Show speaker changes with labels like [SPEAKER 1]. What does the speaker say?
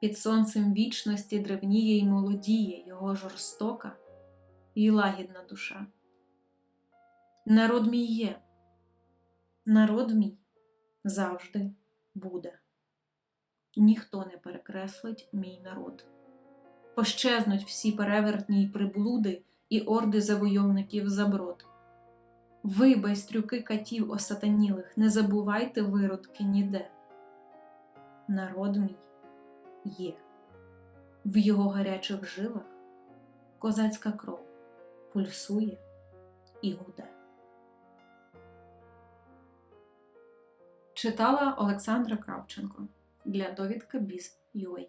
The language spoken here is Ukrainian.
[SPEAKER 1] Під сонцем вічності древніє й молодіє його жорстока і лагідна душа. Народ мій є, народ мій завжди буде. Ніхто не перекреслить мій народ. Пощезнуть всі перевертні й приблуди і орди завойовників заброд. Ви, байстрюки катів осатанілих, не забувайте виродки ніде. Народ мій є. В його гарячих жилах козацька кров пульсує і гуде. Читала Олександра Кравченко для довідка Біз.UA